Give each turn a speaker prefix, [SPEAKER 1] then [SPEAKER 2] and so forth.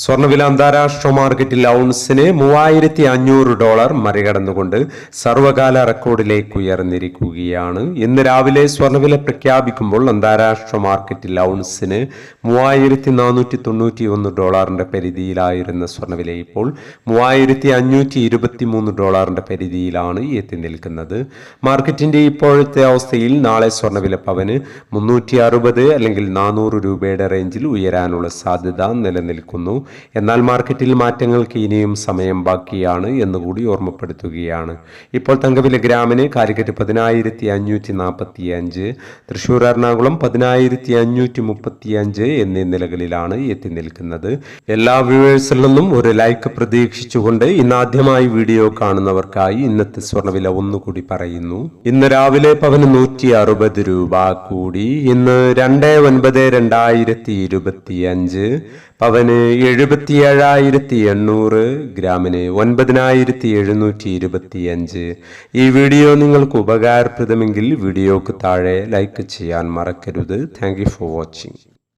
[SPEAKER 1] സ്വർണവില അന്താരാഷ്ട്ര മാർക്കറ്റിൽ ഔൺസിന് മൂവായിരത്തി അഞ്ഞൂറ് ഡോളർ മറികടന്നുകൊണ്ട് സർവകാല റെക്കോർഡിലേക്ക് ഉയർന്നിരിക്കുകയാണ്. ഇന്ന് രാവിലെ സ്വർണവില പ്രഖ്യാപിക്കുമ്പോൾ അന്താരാഷ്ട്ര മാർക്കറ്റിൽ ഔൺസിന് മൂവായിരത്തി നാനൂറ്റി തൊണ്ണൂറ്റി ഒന്ന് ഡോളറിന്റെ പരിധിയിലായിരുന്ന സ്വർണവില ഇപ്പോൾ മൂവായിരത്തി അഞ്ഞൂറ്റി ഇരുപത്തി മൂന്ന് ഡോളറിന്റെ പരിധിയിലാണ് എത്തി നിൽക്കുന്നത്. മാർക്കറ്റിന്റെ ഇപ്പോഴത്തെ അവസ്ഥയിൽ നാളെ സ്വർണവില പവന് മുന്നൂറ്റി അറുപത് അല്ലെങ്കിൽ നാനൂറ് രൂപയുടെ റേഞ്ചിൽ ഉയരാനുള്ള സാധ്യത നിലനിൽക്കുന്നു. എന്നാൽ മാർക്കറ്റിൽ മാറ്റങ്ങൾക്ക് ഇനിയും സമയം ബാക്കിയാണ് എന്നുകൂടി ഓർമ്മപ്പെടുത്തുകയാണ്. ഇപ്പോൾ തങ്കവില ഗ്രാമിന് കാലിക്കറ്റ് പതിനായിരത്തി അഞ്ഞൂറ്റി നാൽപ്പത്തി അഞ്ച് തൃശ്ശൂർ എറണാകുളം പതിനായിരത്തി അഞ്ഞൂറ്റി മുപ്പത്തി അഞ്ച് എന്നീ നിലകളിലാണ് എത്തി നിൽക്കുന്നത്. എല്ലാ വ്യൂവേഴ്സിൽ നിന്നും ഒരു ലൈക്ക് പ്രതീക്ഷിച്ചുകൊണ്ട് ഇന്നാദ്യമായി വീഡിയോ കാണുന്നവർക്കായി ഇന്നത്തെ സ്വർണവില ഒന്നുകൂടി പറയുന്നു. ഇന്ന് രാവിലെ പവന് നൂറ്റി അറുപത് രൂപ കൂടി ഇന്ന് രണ്ട് ഒൻപത് രണ്ടായിരത്തി ഇരുപത്തി അഞ്ച് പവന് എഴുപത്തി ഏഴായിരത്തി എണ്ണൂറ് ഗ്രാമിന് ഒൻപതിനായിരത്തി എഴുന്നൂറ്റി ഇരുപത്തി അഞ്ച് ഈ വീഡിയോ നിങ്ങൾക്ക് ഉപകാരപ്രദമെങ്കിൽ വീഡിയോക്ക് താഴെ ലൈക്ക് ചെയ്യാൻ മറക്കരുത്. Thank for watching